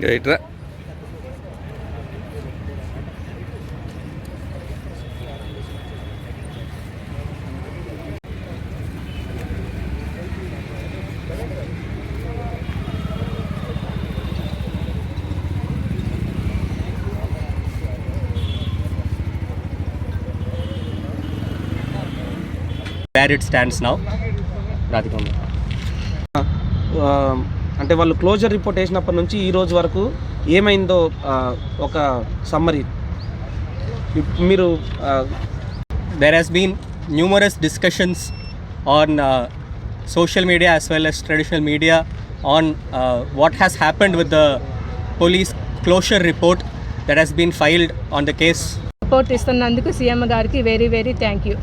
Gate. Parrot stands నా రాధిక అంటే వాళ్ళు క్లోజర్ రిపోర్ట్ వేసినప్పటి నుంచి ఈ రోజు వరకు ఏమైందో ఒక సమ్మరీ. మీరు there has been numerous discussions on social media as well as traditional media on what has happened with the police closure report that has been filed on the case report ఇస్తున్నందుకు CM గారికి very very thank you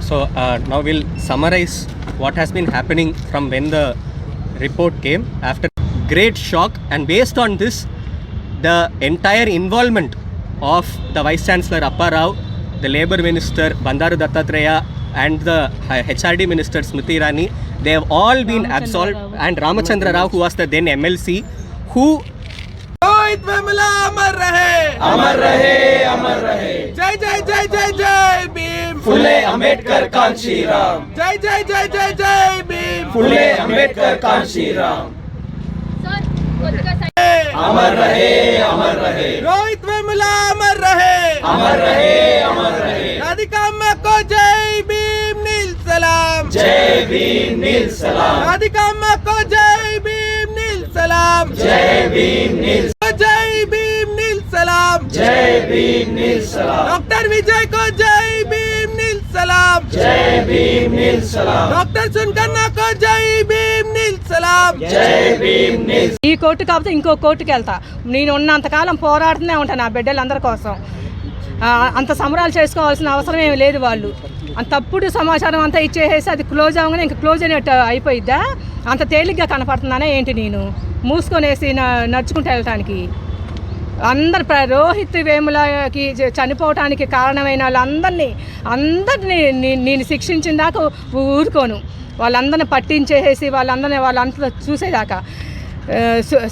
So uh, now we'll summarize what has been happening from when the report came. After great shock, and based on this, the entire involvement of the Vice Chancellor Appa Rao, the Labour Minister Bandaru Dattatreya, and the HRD Minister Smriti Irani, they have all been absolved. And Ramachandra Rao, who was the then MLC, who Rohit Vemula अमर रहे अमर रहे अमर रहे जय जय जय जय जय भीम फुले अंबेडकर कांशी राम जय जय जय जय जय भीम। फुले अंबेडकर कांशी राम अमर रहे अमर रहे। रोहित वेमुला अमर रहे। अमर रहे अमर रहे। राधिका अम्मा को जय भीम नील सलाम। जय भीम नील सलाम। राधिका अम्मा को जय भीम नील सलाम। जय भीम नील जय भीम नील सलाम। जय भीम नील सलाम। डॉक्टर विजय को जय भीम जय भीम नील सलाम डॉक्टर सुनकन्ना को जय भीम नील सलाम जय भीम नील ఈ కోర్టు కాకపోతే ఇంకో కోర్టుకి వెళ్తా నేను ఉన్నంతకాలం పోరాడుతూనే ఉంటాను నా బిడ్డలందరి కోసం ఆ, అంత సంబరాలు చేసుకోవాల్సిన అవసరం ఏమి లేదు వాళ్ళు అంత తప్పుడు సమాచారం అంతా ఇచ్చేసేసి అది క్లోజ్ అవ్వగానే ఇంకా క్లోజ్ అయినట్టు అయిపోయిద్దా అంత తేలిగ్గా కనపడుతున్నానే ఏంటి నేను మూసుకొనేసి న- నడుచుకుంటూ వెళ్ళటానికి అందరు రోహిత్ వేములకి చనిపోవటానికి కారణమైన వాళ్ళందరినీ అందరినీ నేను శిక్షించిన దాకా ఊరుకోను. వాళ్ళందరిని పట్టించేసేసి వాళ్ళందరినీ వాళ్ళంతా చూసేదాకా.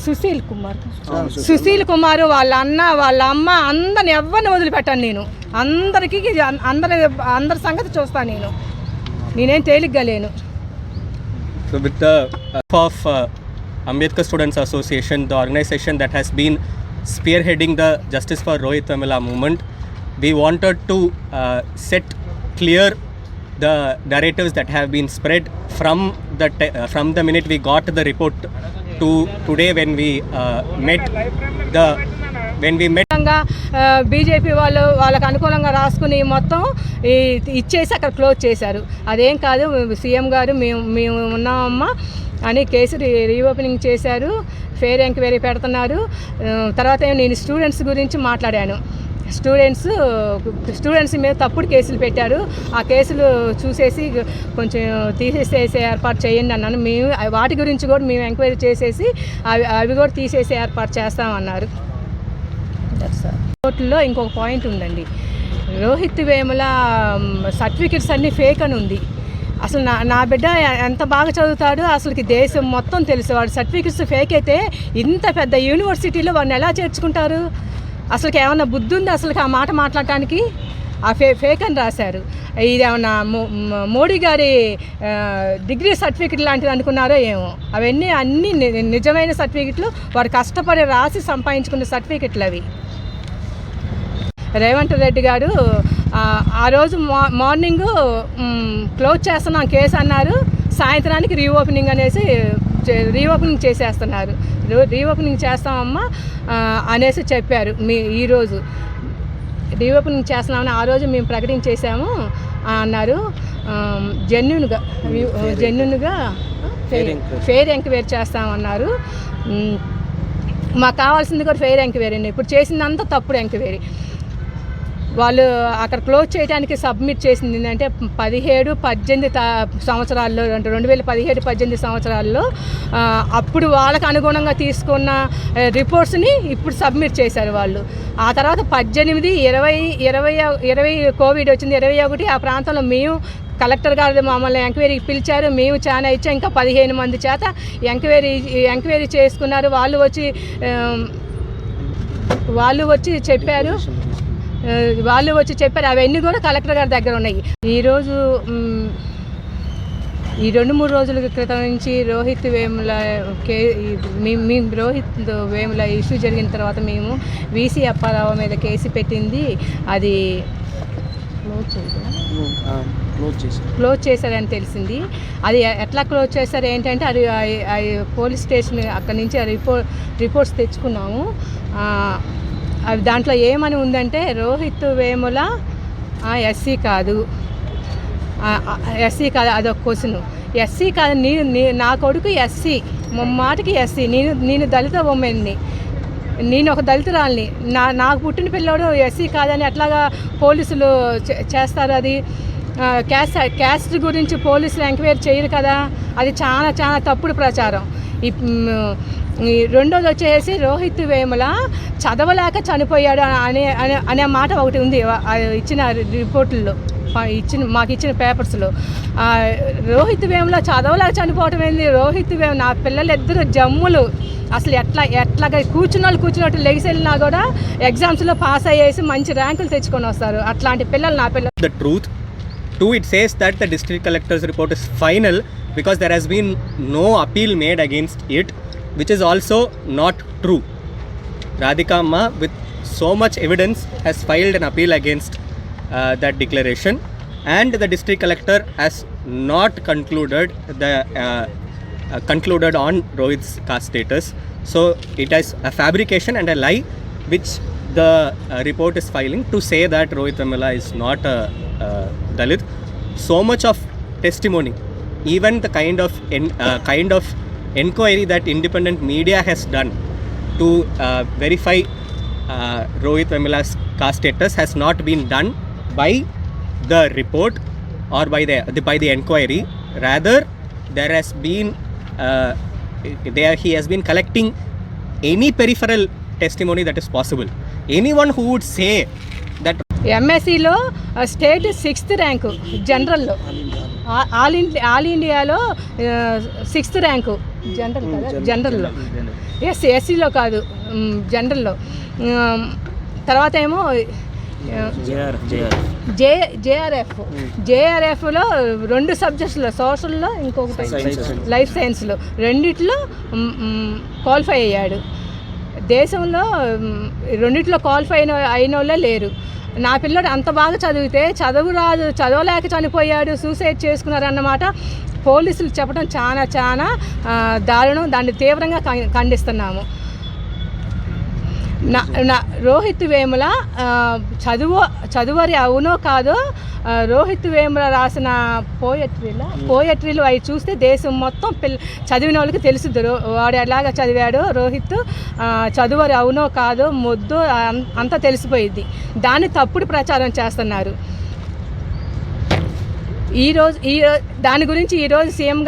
సుశీల్ కుమార్. సుశీల్ కుమార్. వాళ్ళ అన్న వాళ్ళ అమ్మ అందరిని ఎవరిని వదిలిపెట్టాను నేను. అందరికీ అందరి అందరి సంగతి చూస్తాను నేను. నేనేం తేలిగ్గా లేను. So with the help of uh, Ambedkar Students Association, the organization that has been spear heading the justice for Rohith Tamil movement we wanted to set clear the directives that have been spread from the from the minute we got the report to today when we met the when we met BJP వాళ్ళు వాళ్ళకు అనుకూలంగా రాసుకుని మొత్తం ఇచ్చేసి అక్కడ close చేశారు. అదేం కాదు సీఎం గారు మేము మేము ఉన్నామమ్మా. అని కేసు రీ- రీఓపెనింగ్ చేశారు. ఫెయిర్ ఎంక్వైరీ పెడుతున్నారు. తర్వాత నేను స్టూడెంట్స్ గురించి మాట్లాడాను. స్టూడెంట్స్ స్టూడెంట్స్ మీద తప్పుడు కేసులు పెట్టారు. ఆ కేసులు చూసేసి కొంచెం తీసేసేసే ఏర్పాటు చేయండి అన్నాను. మేము వాటి గురించి కూడా మేము ఎంక్వైరీ చేసేసి అవి అవి కూడా తీసేసే ఏర్పాటు చేస్తామన్నారు. కోర్టులో ఇంకొక పాయింట్ ఉందండి. రోహిత్ వేముల సర్టిఫికెట్స్ అన్నీ ఫేక్ అని ఉంది. అసలు నా నా బిడ్డ ఎంత బాగా చదువుతాడో అసలుకి దేశం మొత్తం తెలుసు. వాడు సర్టిఫికెట్స్ ఫేక్ అయితే ఇంత పెద్ద యూనివర్సిటీలో వాడిని ఎలా చేర్చుకుంటారు? అసలుకి ఏమన్నా బుద్ధి ఉంది అసలుకి ఆ మాట మాట్లాడటానికి? ఆ ఫే ఫేక్ అని రాశారు. ఇది ఏమన్నా మోడీ గారి డిగ్రీ సర్టిఫికెట్ లాంటిది అనుకున్నారో ఏమో. అవన్నీ అన్నీ ని- నిజమైన సర్టిఫికెట్లు వారు కష్టపడి రాసి సంపాదించుకున్న సర్టిఫికెట్లు అవి. రేవంత్ రెడ్డి గారు ఆ, రోజు మా మార్నింగ్ క్లోజ్ చేస్తున్నాం కేసు అన్నారు. సాయంత్రానికి రీఓపెనింగ్ అనేసి రీఓపెనింగ్ చేసేస్తున్నారు. రీఓపెనింగ్ చేస్తామమ్మా అనేసి చెప్పారు మీ ఈరోజు రీఓపెనింగ్ చేస్తున్నామని ఆ రోజు మేము ప్రకటించేసాము అన్నారు. జెన్యున్గా జెన్యున్గా ఫెయిర్ ఎంక్వైరీ చేస్తామన్నారు. మాకు కావాల్సింది కూడా ఫెయిర్ ఎంక్వైరీ అండి. ఇప్పుడు చేసిందంతా తప్పుడు ఎంక్వైరీ. వాళ్ళు అక్కడ క్లోజ్ చేయడానికి సబ్మిట్ చేసింది ఏంటంటే పదిహేడు పద్దెనిమిది తా- సంవత్సరాల్లో అంటే రెండు వేల పదిహేడు పద్దెనిమిది సంవత్సరాల్లో అప్పుడు వాళ్ళకు అనుగుణంగా తీసుకున్న రిపోర్ట్స్ని ఇప్పుడు సబ్మిట్ చేశారు వాళ్ళు. ఆ తర్వాత పద్దెనిమిది ఇరవై ఇరవై ఇరవై కోవిడ్ వచ్చింది ఇరవై ఒకటి ఆ ప్రాంతంలో మేము కలెక్టర్ గారు మమ్మల్ని ఎంక్వైరీకి పిలిచారు మేము చాలా ఇచ్చాం ఇంకా పదిహేను మంది చేత ఎంక్వైరీ ఎంక్వైరీ చేసుకున్నారు. వాళ్ళు వచ్చి వాళ్ళు వచ్చి చెప్పారు. వాళ్ళు వచ్చి చెప్పారు అవన్నీ కూడా కలెక్టర్ గారి దగ్గర ఉన్నాయి. ఈరోజు ఈ రెండు మూడు రోజుల క్రితం నుంచి రోహిత్ వేముల కే ఈ- మీ- మీ రోహిత్ వేముల ఇష్యూ జరిగిన తర్వాత మేము వీసీ అప్పారావు మీద కేసు పెట్టింది. అది క్లోజ్ చేశారని తెలిసింది. అది ఎట్లా క్లోజ్ చేశారు ఏంటంటే అది పోలీస్ స్టేషన్ అక్కడి నుంచి రిపోర్ట్ రిపోర్ట్స్ తెచ్చుకున్నాము. అవి దాంట్లో ఏమని ఉందంటే రోహిత్ వేముల ఎస్సీ కాదు. ఎస్సీ కాదు అదొక క్వశ్చన్. ఎస్సీ కాదు నేను నీ- నా కొడుకు ఎస్సీ మాటకి ఎస్సీ. నేను నేను దళిత బొమ్మని నేను ఒక దళితురాల్ని. నా నాకు పుట్టిన పిల్లోడు ఎస్సీ కాదని ఎట్లాగా పోలీసులు చే- చేస్తారు అది? క్యాస్ట్ క్యాస్ట్ గురించి పోలీసులు ఎంక్వైరీ చేయరు కదా? అది చాలా చాలా తప్పుడు ప్రచారం. రెండోది వచ్చేసి రోహిత్ వేముల చదవలేక చనిపోయాడు అనే అనే మాట ఒకటి ఉంది ఇచ్చిన రిపోర్టుల్లో ఇచ్చిన మాకు ఇచ్చిన పేపర్స్లో. రోహిత్ వేముల చదవలేక చనిపోవటం ఏంది? రోహిత్ వేము నా పిల్లలు ఇద్దరు జమ్ములు. అసలు ఎట్లా ఎట్లాగా కూర్చున్న వాళ్ళు కూర్చున్నట్టు లెగిసి వెళ్ళినా కూడా ఎగ్జామ్స్లో పాస్ అయ్యేసి మంచి ర్యాంకులు తెచ్చుకొని వస్తారు. అట్లాంటి పిల్లలు నా పిల్లలు the truth to it says that the district collector's report is final because there has been no appeal made against it which is also not true. Radhika Amma, with so much evidence, has filed an appeal against uh, that declaration, and the district collector has not concluded the uh, uh, concluded on Rohit's caste status. So it is a fabrication and a lie, which the uh, report is filing to say that Rohit Vemula is not a, uh Dalit. So much of testimony, even the kind of en- uh, kind of enquiry that independent media has done to verify Rohith Vemula's కా status has not been done by the report or by the by the enquiry rather there has been they he has been collecting any peripheral testimony that is possible any one who would say that ఎంఎస్సిలో state sixth rank జనరల్లో all ఇండి all ఇండియాలో uh, sixth rank general కదా? జనరల్లో. Yes ఎస్సీలో కాదు. జనరల్లో. తర్వాత ఏమో జే JRF. జేఆర్ఎఫ్లో రెండు సబ్జెక్ట్స్లో సోషల్లో ఇంకొకటి life సైన్స్లో రెండిట్లో క్వాలిఫై అయ్యాడు. దేశంలో రెండిట్లో క్వాలిఫై అయిన అయిన వాళ్ళే లేరు. నా పిల్లడు అంత బాగా చదివితే చదువు రాదు చదవలేక చనిపోయాడు సూసైడ్ చేసుకున్నారు అన్నమాట పోలీసులు చెప్పడం చాలా చాలా దారుణం. దాన్ని తీవ్రంగా ఖండిస్తున్నాము. నా నా రోహిత్ వేముల చదువు చదువరి అవునో కాదో రోహిత్ వేముల రాసిన పోయట్రీల పోయట్రీలు అవి చూస్తే దేశం మొత్తం పిల్ల చదివిన వాళ్ళకి తెలుసుద్ది వాడు ఎలాగ చదివాడో రోహిత్ చదువరి అవునో కాదో మొద్దు అం- అంతా తెలిసిపోయింది దాన్ని తప్పుడు ప్రచారం చేస్తున్నారు. ఈరోజు ఈ దాని గురించి ఈరోజు సీఎం